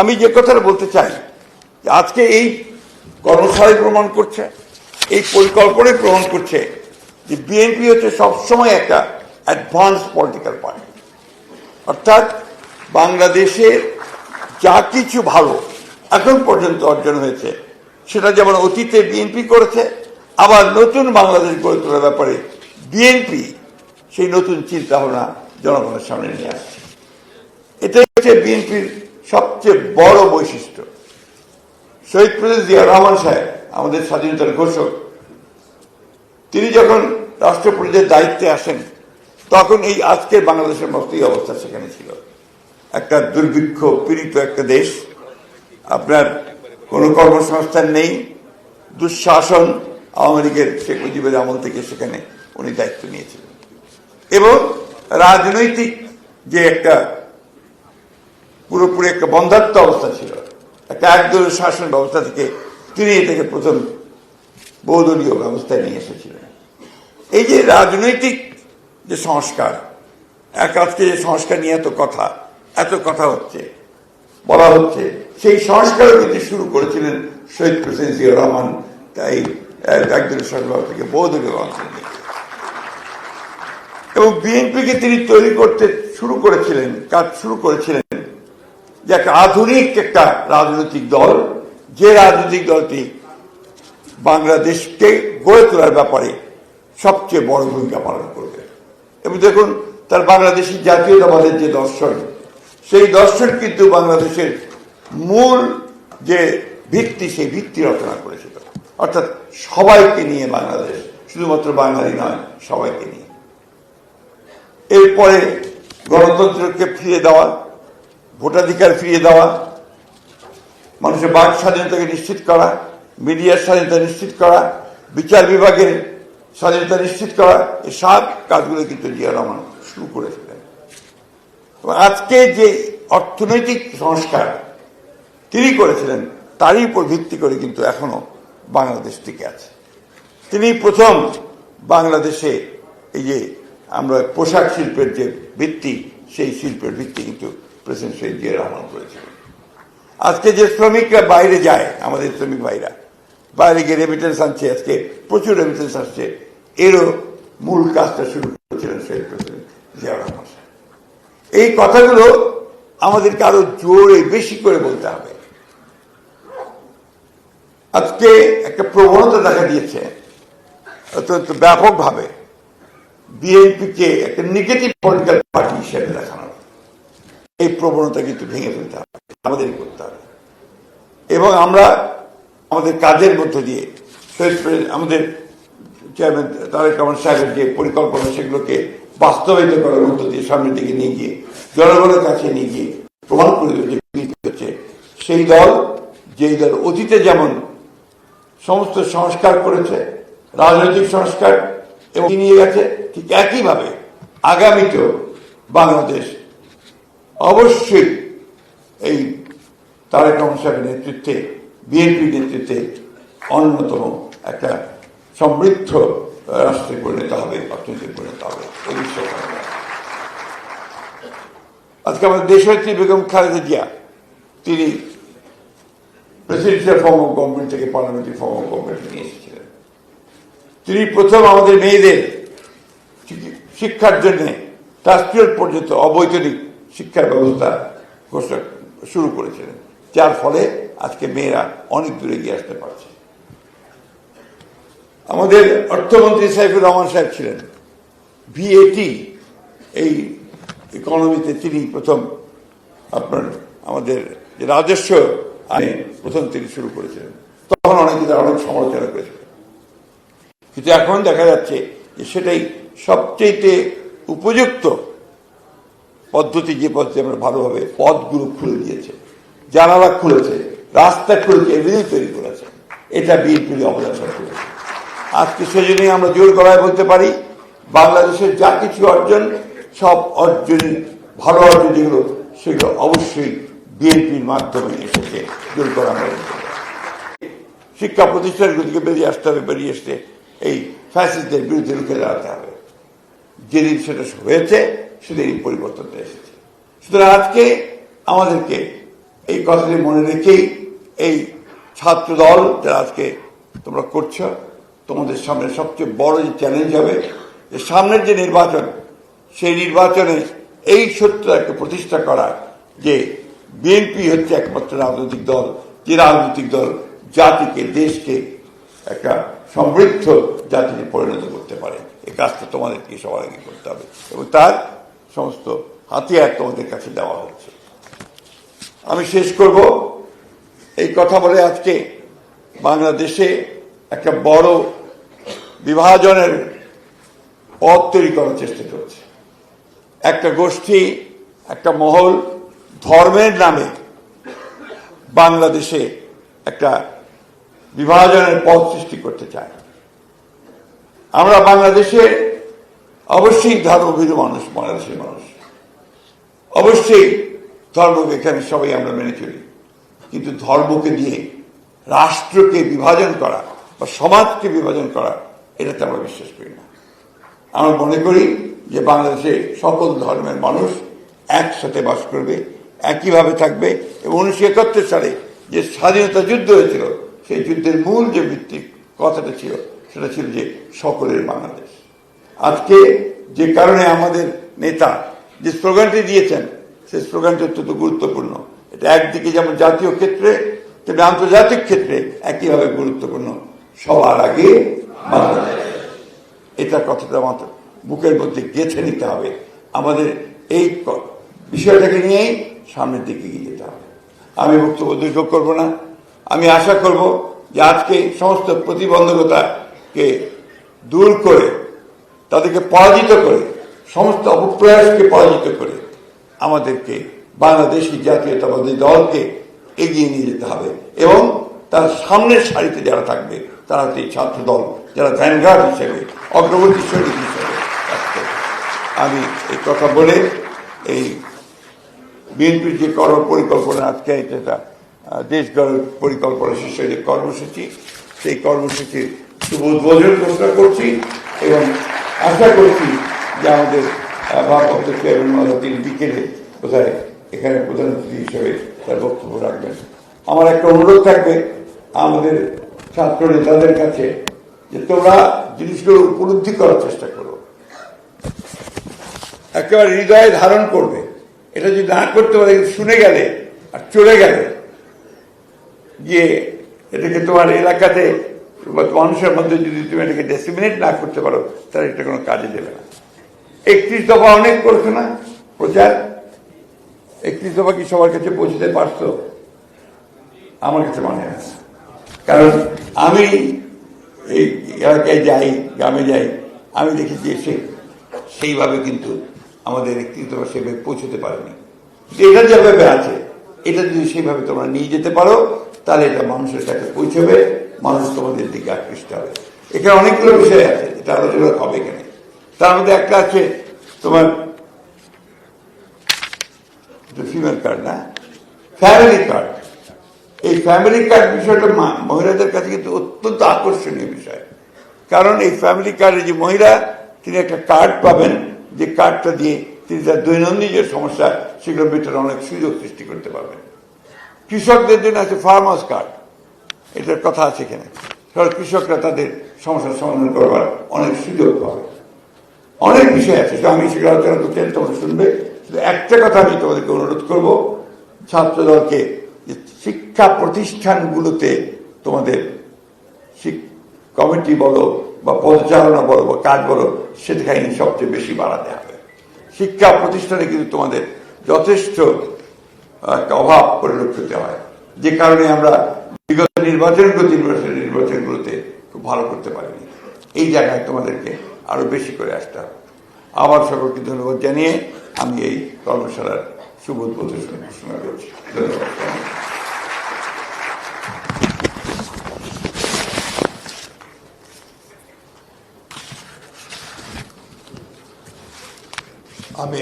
আমি যে কথাটা বলতে চাই আজকে এই কর্মশালী প্রমাণ করছে, এই পরিকল্পনায় প্রমাণ করছে যে বিএনপি হচ্ছে সবসময় একটা অ্যাডভান্স পলিটিক্যাল পার্টি অর্থাৎ বাংলাদেশের যা কিছু ভালো এখন পর্যন্ত অর্জন হয়েছে, সেটা যেমন অতীতে বিএনপি করেছে, আবার নতুন বাংলাদেশ গড়ে তোলার ব্যাপারে বিএনপি সেই নতুন চিন্তা ভাবনা জনগণের সামনে নিয়ে আসছে। এটাই হচ্ছে বিএনপির সবচেয়ে বড় বৈশিষ্ট্য। শহীদ প্রেসিডেন্ট জিয়া রহমান সাহেব, আমাদের স্বাধীনতার ঘোষক, তিনি যখন রাষ্ট্রপতিদের দায়িত্বে আসেন, তখন এই আজকের বাংলাদেশের মতোই অবস্থা সেখানে ছিল। একটা দুর্ভিক্ষ পীড়িত একটা দেশ, আপনার কোনো কর্মসংস্থান নেই, দুঃশাসন আওয়ামী লীগের শেখ মুজিবের আমল থেকে সেখানে উনি দায়িত্ব নিয়েছিলেন। এবং রাজনৈতিক যে একটা পুরোপুরি একটা বন্ধাত্ম অবস্থা ছিল। একটা একদলীয় শাসন ব্যবস্থা থেকে তিনি এটাকে প্রথম বহুদলীয় ব্যবস্থায় নিয়ে এসেছিলেন। এই যে রাজনৈতিক যে সংস্কার, এক আজকে যে সংস্কার নিয়ে এত কথা এত কথা হচ্ছে, বলা হচ্ছে, সেই সংস্কার কিন্তু শুরু করেছিলেন শহীদ প্রেসিডেন্ট জিয়া রহমান, তাই একদলীয় শাসন থেকে বহুদলীয় ব্যবস্থা নিয়ে। এবং বিএনপিকে তিনি তৈরি করতে শুরু করেছিলেন, কাজ শুরু করেছিলেন যে একটা আধুনিক একটা রাজনৈতিক দল, যে রাজনৈতিক দলটি বাংলাদেশকে গড়ে তোলার ব্যাপারে সবচেয়ে বড় ভূমিকা পালন করবে। এবং দেখুন, তার বাংলাদেশি জাতীয়তাবাদের যে দর্শন, সেই দর্শন কিন্তু বাংলাদেশের মূল যে ভিত্তি, সেই ভিত্তি রচনা করেছিল অর্থাৎ সবাইকে নিয়ে বাংলাদেশ, শুধুমাত্র বাঙালি নয়, সবাইকে নিয়ে। এরপরে গণতন্ত্রকে ফিরে দেওয়া ভোটাধিকার ফিরিয়ে দেওয়া, মানুষের বাক স্বাধীনতাকে নিশ্চিত করা, মিডিয়ার স্বাধীনতা নিশ্চিত করা, বিচার বিভাগের স্বাধীনতা নিশ্চিত করা এই সব কাজগুলো কিন্তু জিয়া রহমান শুরু করেছিলেন। আজকে যে অর্থনৈতিক সংস্কার তিনি করেছিলেন, তারই উপর ভিত্তি করে কিন্তু এখনও বাংলাদেশ টিকে আছে। তিনি প্রথম বাংলাদেশে এই যে আমরা পোশাক শিল্পের যে ভিত্তি, সেই শিল্পের ভিত্তি কিন্তু প্রেসিডেন্ট শহীদ জিয়া রহমান করেছিলেন। আজকে যে শ্রমিকরা বাইরে যায়, আমাদের শ্রমিক ভাইরা, বাইরে গিয়ে রেমিটেন্স আনছে, আজকে প্রচুর রেমিটেন্স আসছে। এরও মূল কাজটা শুরু করেছিলেন শহীদ প্রেসিডেন্ট জিয়া রহমান এই কথাগুলো আমাদেরকে আরও জোরে বেশি করে বলতে হবে। আজকে একটা প্রবণতা দেখা দিয়েছে, অত্যন্ত ব্যাপকভাবে। বিএনপিকে একটা নেগেটিভ পলিটিক্যাল পার্টি হিসেবে দেখানো এই প্রবণতা কিন্তু ভেঙে ফেলতে হবে। আমাদেরই করতে হবে। এবং আমরা আমাদের কাজের মধ্য দিয়ে আমাদের চেয়ারম্যান তারেক রহমান সাহেবের যে পরিকল্পনা, সেগুলোকে বাস্তবায়িত করার মধ্য দিয়ে সামনের দিকে নিয়ে গিয়ে, জনগণের কাছে নিয়ে গিয়ে প্রমাণ করে যে হচ্ছে। সেই দল, যেই দল অতীতে যেমন সমস্ত সংস্কার করেছে, রাজনৈতিক সংস্কার, এবং নিয়ে গেছে, ঠিক একইভাবে আগামীতেও বাংলাদেশ অবশ্যই এই তারেক রহমান সাহেবের নেতৃত্বে, বিএনপি নেতৃত্বে অন্যতম একটা সমৃদ্ধ রাষ্ট্রে পরিণত হবে অর্থনীতি পরিণত হবে। আজকে আমাদের দেশনেত্রী বেগম খালেদা জিয়া, তিনি প্রেসিডেন্সিয়াল ফর্ম অফ গভর্নমেন্ট থেকে পার্লামেন্টারি ফর্ম অফ গভর্নমেন্ট নিয়ে এসেছিলেন। তিনি প্রথম আমাদের মেয়েদের শিক্ষি- শিক্ষার জন্য ট্রাস্ট্রিয়াল পর্যন্ত অবৈতনিক শিক্ষার ব্যবস্থা ঘোষণা শুরু করেছিলেন। যার ফলে আজকে মেয়েরা অনেক দূরে এগিয়ে আসতে পারছে। আমাদের অর্থমন্ত্রী সাইফুর রহমান সাহেব ছিলেন। ভিএটি এই ইকোনমিতে তিনি প্রথম আপনার, আমাদের যে রাজস্ব আইন প্রথম তিনি শুরু করেছিলেন। তখন অনেকে তারা অনেক সমালোচনা করেছিলেন। কিন্তু এখন দেখা যাচ্ছে যে সেটাই সবচেয়ে উপযুক্ত পদ্ধতি যে পদ্ধতি আমরা ভালোভাবে পথগুলো খুলে দিয়েছে। জানালা খুলেছে, রাস্তা খুলেছে এমনি তৈরি করেছে। এটা বিএনপির অবদান করেছে। আজকে সেজন্যই আমরা জোর গলায় বলতে পারি, বাংলাদেশের যা কিছু অর্জন, সব অর্জনই ভালো অর্জন যেগুলো সেগুলো অবশ্যই বিএনপির মাধ্যমে এসেছে। জোর করা পারি। শিক্ষা প্রতিষ্ঠানগুলিকে বেরিয়ে আসতে হবে, বেরিয়ে আসতে এই ফ্যাসিস্টদের বিরুদ্ধে রুখে দাঁড়াতে হবে। যেদিন সেটা হয়েছে সেদিনই পরিবর্তনটা এসেছে। সুতরাং আজকে আমাদেরকে এই কথাটি মনে রেখেই এই ছাত্র দল যারা আজকে তোমরা করছ, তোমাদের সামনে সবচেয়ে বড় যে চ্যালেঞ্জ হবে, যে সামনের যে নির্বাচন, সেই নির্বাচনে এই সত্যটাকে প্রতিষ্ঠা করা যে বিএনপি হচ্ছে একমাত্র রাজনৈতিক দল, যে রাজনৈতিক দল জাতিকে, দেশকে একটা সমৃদ্ধ জাতিতে পরিণত করতে পারে। এই কাজটা তোমাদেরকে সবার আগে করতে হবে এবং তার সমস্ত হাতিয়ার তোমাদের কাছে দেওয়া হচ্ছে। আমি শেষ করব। এই কথা বলে আজকে বাংলাদেশে একটা বড় বিভাজনের পথ তৈরি করার চেষ্টা চলছে। একটা গোষ্ঠী, একটা মহল ধর্মের নামে বাংলাদেশে একটা বিভাজনের পথ সৃষ্টি করতে চায়। আমরা বাংলাদেশে অবশ্যই ধর্মভীরু মানুষ বাংলাদেশের মানুষ। অবশ্যই ধর্মকে এখানে সবাই আমরা মেনে চলি। কিন্তু ধর্মকে দিয়ে রাষ্ট্রকে বিভাজন করা বা সমাজকে বিভাজন করা, এটাতে আমরা বিশ্বাস করি না। আমরা মনে করি যে বাংলাদেশে সকল ধর্মের মানুষ একসাথে বাস করবে, একইভাবে থাকবে এবং উনিশশো একাত্তর সালে যে স্বাধীনতা যুদ্ধ হয়েছিল, সেই যুদ্ধের মূল যে ভিত্তিক কথাটা ছিল, সেটা ছিল যে সকলের বাংলাদেশ। আজকে যে কারণে আমাদের নেতা যে স্লোগানটি দিয়েছেন, সেই স্লোগানটি অত্যন্ত গুরুত্বপূর্ণ। এটা একদিকে যেমন জাতীয় ক্ষেত্রে, তেমনি আন্তর্জাতিক ক্ষেত্রে একইভাবে গুরুত্বপূর্ণ। সবার আগে এটা কথাটা মাত্র বুকের মধ্যে গেঁথে নিতে হবে। আমাদের এই বিষয়টাকে নিয়েই সামনের দিকে এগিয়ে যেতে হবে। আমি বক্তব্য দীর্ঘ করব না। আমি আশা করব যে আজকে সমস্ত প্রতিবন্ধকতাকে দূর করে তাদেরকে পরাজিত করে, সমস্ত অপপ্রয়াসকে পরাজিত করে আমাদেরকে বাংলাদেশি জাতীয়তাবাদী দলকে এগিয়ে নিয়ে যেতে হবে এবং তার সামনের সারিতে যারা থাকবে, তারা এই ছাত্র দল, যারা ভ্যানগার্ড হিসেবে অগ্রগতি সৈনিক হিসেবে। আমি এই কথা বলে এই বিএনপির যে কর্ম পরিকল্পনা আজকে যেটা দেশ গড়ের পরিকল্পনা শীর্ষে যে কর্মসূচি, সেই কর্মসূচির শুভ উদ্বোধন ঘোষণা করছি এবং আশা করছি যে আমাদের তিনি বিকেলে কোথায়, এখানে প্রধান অতিথি হিসেবে তার বক্তব্য রাখবেন। আমার একটা অনুরোধ থাকবে আমাদের ছাত্র নেতাদের কাছে যে তোমরা জিনিসগুলো উপলব্ধি করার চেষ্টা করো। একেবারে হৃদয়ে ধারণ করবে। এটা যদি না করতে পারে শুনে গেলে আর চলে গেলে, গিয়ে এটাকে তোমার এলাকাতে মানুষের মধ্যে যদি তুমি এটাকে ডেসিমিনেট না করতে পারো, তাহলে এটা কোনো কাজে দেবে না। একত্রিশ দফা অনেক করেছ না? প্রচার? একত্রিশ দফা কি সবার কাছে পৌঁছতে পারছ? আমার কাছে মনে না। কারণ আমি এই এলাকায় যাই, গ্রামে যাই, আমি দেখেছি এসে সেইভাবে কিন্তু আমাদের একত্রিশ দফা সেভাবে পৌঁছতে পারেনি। এটা যেভাবে আছে, এটা যদি সেইভাবে তোমরা নিয়ে যেতে পারো, তাহলে এটা মানুষের কাছে পৌঁছবে। মানুষ তোমাদের দিকে আকৃষ্ট হবে। এখানে অনেকগুলো বিষয় আছে, এটা আলোচনা হবে এখানে। তার মধ্যে একটা আছে তোমার ফিমেল কার্ড না? ফ্যামিলি কার্ড এই ফ্যামিলি কার্ড বিষয়টা মহিলাদের কাছে কিন্তু অত্যন্ত আকর্ষণীয় বিষয়। কারণ এই ফ্যামিলি কার্ডে যে মহিলা, তিনি একটা কার্ড পাবেন, যে কার্ডটা দিয়ে তিনি তার দৈনন্দিন যে সমস্যা সেগুলো মেটানোর অনেক সুযোগ সৃষ্টি করতে পারবেন। কৃষকদের জন্য আছে ফার্মার্স কার্ড এটার কথা আছে এখানে কৃষকরা তাদের সমস্যার সমাধান করবার অনেক সুযোগ পাবে। অনেক বিষয় আছে আমি সেগুলো আলোচনা করতে তোমরা শুনবে। শুধু একটা কথা আমি তোমাদেরকে অনুরোধ করব, ছাত্রদলকে শিক্ষা প্রতিষ্ঠানগুলোতে তোমাদের কমিটি বলো বা পদচারণা বলো বা কাজ বলো, সেখানে সবচেয়ে বেশি বাড়াতে হবে। শিক্ষা প্রতিষ্ঠানে কিন্তু তোমাদের যথেষ্ট একটা অভাব পরিলক্ষিত হয়। যে কারণে আমরা বিগত নির্বাচনগুলো নির্বাচন নির্বাচনগুলোতে খুব ভালো করতে পারিনি। এই জায়গায় তোমাদেরকে আরও বেশি করে আসতে হবে। আবার সকলকে ধন্যবাদ জানিয়ে আমি এই কর্মশালার শুভ উদ্বোধন ঘোষণা করছি। ধন্যবাদ। আমি